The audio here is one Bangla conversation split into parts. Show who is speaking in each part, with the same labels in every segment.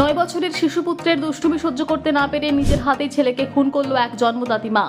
Speaker 1: নয় বছরের শিশুপুত্রের দুষ্টুমি সহ্য করতে না পেরে নিজের হাতেই ছেলেকে খুন করল এক জন্মদাতি মা।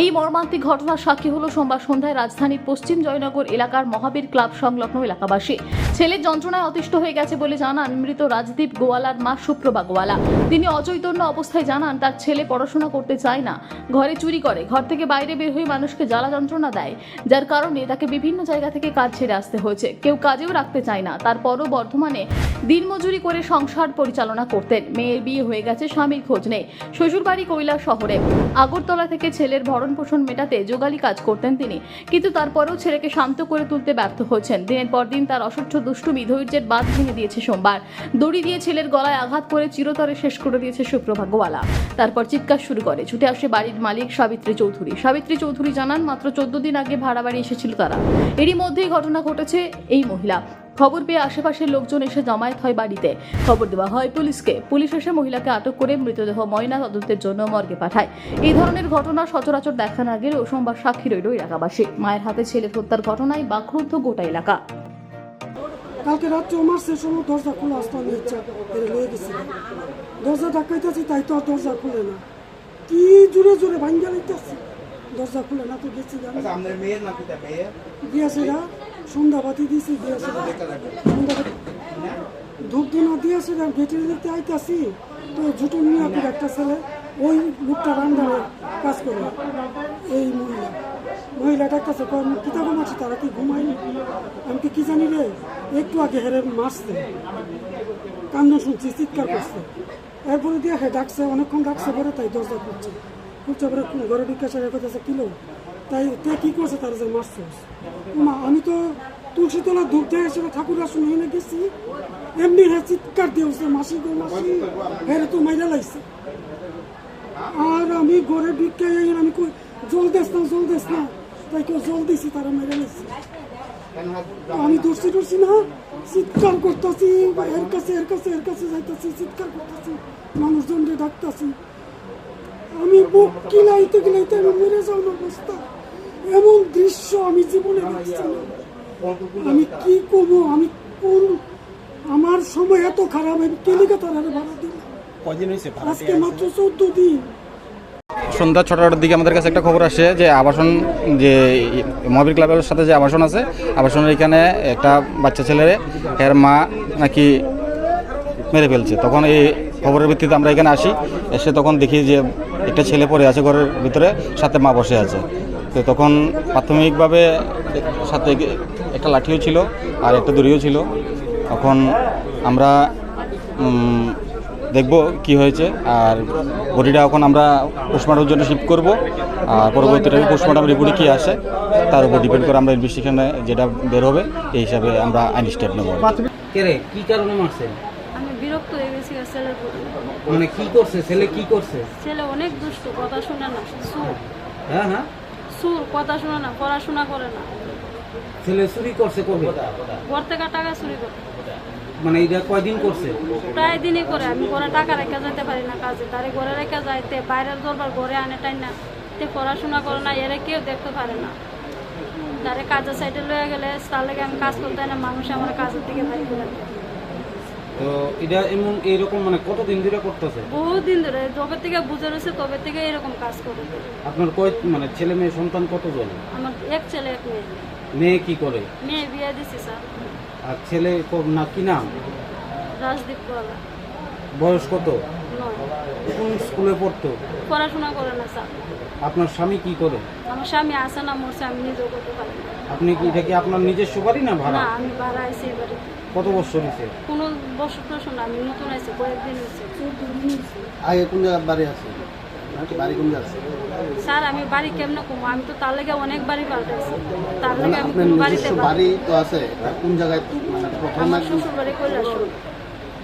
Speaker 1: এই মর্মান্তিক ঘটনার সাক্ষী হলো সোমবার সন্ধ্যায় রাজধানীর পশ্চিম জয়নগর এলাকার মহাবীর ক্লাব সংলগ্ন এলাকাবাসী। ছেলের যন্ত্রণায় অতিষ্ঠ হয়ে গেছে বলে জানান মৃত রাজদীপ গোয়ালার মা সুপ্রভা গোয়ালা। তিনি অচৈতন্য অবস্থায় জানান, তার ছেলে পড়াশোনা করতে চায় না। ঘরে চুরি করে, ঘর থেকে বাইরে বের হয়ে মানুষকে জ্বালা যন্ত্রণা দেয়, যার কারণে তাকে বিভিন্ন জায়গা থেকে কাজ ছেড়ে আসতে হয়েছে। কেউ কাজেও রাখতে চায় না। তারপরও বর্ধমানে দিনমজুরি করে সংসার পরিচালনা করতেন। মেয়ের বিয়ে হয়ে গেছে স্বামীর খোঁজ নেই। শ্বশুরবাড়ি কৈলা শহরে। আগরতলা থেকে ছেলের ভরণ পোষণ মেটাতে যোগালি কাজ করতেন তিনি। কিন্তু তারপরেও ছেলেকে শান্ত করে তুলতে ব্যর্থ হয়েছেন। দিনের পর দিন তার অসহ্য দুষ্টুমি ধৈর্যের বাদ ভেঙে দিয়েছে সোমবার। দড়ি দিয়ে ছেলের গলায় আঘাত করে চিরতরে শেষ করে দিয়েছে সুপ্রভা গোয়ালা তারপর চিৎকার শুরু করে, ছুটে আসে বাড়ির মালিক সাবিত্রী চৌধুরী। সাবিত্রী চৌধুরী জানান, মাত্র চোদ্দ দিন আগে ভাড়া বাড়ি এসেছিল তারা। এরই মধ্যেই ঘটনা ঘটেছে এই মহিলা। খবর পেয়ে আশেপাশের লোকজন এসে জমায়েত হয় বাড়িতে। খবর দেওয়া হয় পুলিশকে। পুলিশ এসে মহিলাকে আটক করে মৃতদেহ ময়না তদন্তের জন্য মর্গে পাঠায়। এই ধরনের ঘটনা সচরাচর দেখা না গেলেও সোমবার সাক্ষী রইল এলাকাবাসী। মায়ের হাতে ছেলের হত্যার ঘটনায় বাক্রুদ্ধ গোটা এলাকা।
Speaker 2: কালকে রাত্রে আমার সে সময় দরজা খোলা আসতো আমি ইচ্ছা নিয়ে গেছি। দরজা ডাকাইতেছি তাই তো আর দরজা খুলে না। কি জোরে জোরে ভাঙ্গা লাইতেছি। দরজা খুলে না তো গেছি আমি
Speaker 3: আচ্ছা
Speaker 2: দিয়েছে না সন্ধ্যাবাতি দিয়েছি দিয়েছে সন্ধ্যাবাতি ধূপ ধুনা দিয়েছে না গেটে দিতে আইতাছি। তো ঝুটু নিয়ে একটা ছেলে ওই লোকটা রান্নারে কাজ করে এই মহিলা। মহিলাটা কাছে কিতাব মারছে তারা, কি ঘুমায়নি? আমি কি জানি রে, একটু আগে হেরে মারছে। কান্না শুনছি, চিৎকার করছে। এরপরে দিয়ে হে ডাকছে, অনেকক্ষণ ডাকছে পরে তাই দরজা খুলছে। খুলছে পরে ঘরে জিজ্ঞাসা করতেছে কিলো তাই তে কি করছে তার যে মারছে? মা, আমি তো তুলসীতলা ধূপ দিয়ে এসে ঠাকুর আসন এনে গেছি। এমনি হে চিৎকার দিয়েছে মাসি গো, মাসি, হেরে তো মাইরা লাগছে আর আমি ঘরে ঢুকে আমি জল দেস না, জল দেস না। তাই কেউ জল দিছি তারা মেরে লাগছে আমি দর্শি দর্শি না। চিৎকার করতেছি এর কাছে এর কাছে এর কাছে যাইতেছি চিৎকার করতেছি মানুষজনকে ডাকতেছি। আমি বুক কিলাইতে কিলাইতে আমি মরে যাওয়ার অবস্থা। এমন দৃশ্য আমি জীবনে দেখছি না। আমি কি করব? আমি কোন আমার সময় এত খারাপ আমি কেলিকা তারা ভাড়া দিলাম। আজকে মাত্র চোদ্দ দিন।
Speaker 4: সন্ধ্যা ছটার দিকে আমাদের কাছে একটা খবর আসে যে আবাসন, যে মহাবীর ক্লাবের সাথে যে আবাসন আছে, আবাসনের এখানে একটা বাচ্চা ছেলের এর মা নাকি মেরে ফেলছে। তখন এই খবরের ভিত্তিতে আমরা এখানে আসি, এসে তখন দেখি যে একটা ছেলে পড়ে আছে ঘরের ভিতরে, সাথে মা বসে আছে। তো তখন প্রাথমিকভাবে সাথে একটা লাঠিও ছিল আর একটা দড়িও ছিল। তখন আমরা দেখব কি হয়েছে। আর বডিটা এখন আমরা পোস্টমর্টমের জন্য শিফট করব। আর পরবর্তীতে পোস্টমর্টম রিপোর্টে কী আসে তার উপর ডিপেন্ড করে আমরা ইনভেস্টিগেশনে যেটা বের হবে এই হিসাবে আমরা আইন স্টেপ নেব
Speaker 5: কি। কারণে মারছেন
Speaker 6: আমি বিরক্ত হয়ে গেছি ছেলের
Speaker 5: মানে কি করছে? ছেলে কি করছে?
Speaker 6: ছেলে অনেক দুষ্ট কথা শোনে না সুর
Speaker 5: হ্যাঁ হ্যাঁ?
Speaker 6: সুর কথা শোনে না পড়াশোনা করে না।
Speaker 5: ছেলে চুরি করছে কবে?
Speaker 6: ঘর থেকে টাকা চুরি করে।
Speaker 5: মানে এটা কয়দিন করছে?
Speaker 6: প্রায় দিনই করে। আমি ঘরে টাকা রেখে যেতে পারি না কাজে। তারে ঘরে রেখে যাইতে বাইরের দরবার ঘরে আনে টাই না। তে পড়াশোনা করে না এরা কেউ দেখতে পারে না। তারে কাজের সাইডে লয়ে গেলে তার লাগে আমি কাজ করতে না মানুষ আমার কাজের দিকে বাড়ি করে
Speaker 5: তো এটা এমন এইরকম মানে কতদিন ধরে করতেছে?
Speaker 6: বহুত দিন ধরে। যবে থেকে বুঝে রয়েছে তবে থেকে এরকম কাজ করে।
Speaker 5: আপনার কয় মানে ছেলে মেয়ে সন্তান কতজন?
Speaker 6: আমার এক ছেলে এক মেয়ে।
Speaker 5: মেয়ে কি করে?
Speaker 6: মেয়ে বিয়ে দিছি স্যার।
Speaker 5: আর ছেলে ক- না কি নাম?
Speaker 6: রাজদীপ গোয়ালা
Speaker 5: বয়স কত?
Speaker 6: নয়।
Speaker 5: কোন স্কুলে পড়তো?
Speaker 6: পড়াশোনা করে না স্যার।
Speaker 5: আপনার স্বামী কি করে?
Speaker 6: আমার স্বামী আসে না মরছে আমি নিজেও করতে পারি না।
Speaker 5: আপনি কি এটা কি আপনার নিজস্ব বাড়ি না ভাড়া?
Speaker 6: না আমি ভাড়া আইসি এবারে
Speaker 5: কত বছর হয়েছে
Speaker 6: কোনো বছর টসর না আমি নতুন আইসি কয়েকদিন হয়েছে
Speaker 3: আগে কোন জায়গায় বাড়ি আছে? নাকি বাড়ি কোন জায়গায় আছে?
Speaker 6: স্যার আমি বাড়ি কেমনে কমো আমি তো তার লেগে অনেক বাড়ি পাল্টাইছি। তার
Speaker 3: লাগে
Speaker 6: লেগে আমি কোনো বাড়িতে
Speaker 3: বাড়ি তো আছে কোন জায়গায়? মানে
Speaker 6: আমার শ্বশুর বাড়ি কৈলাসর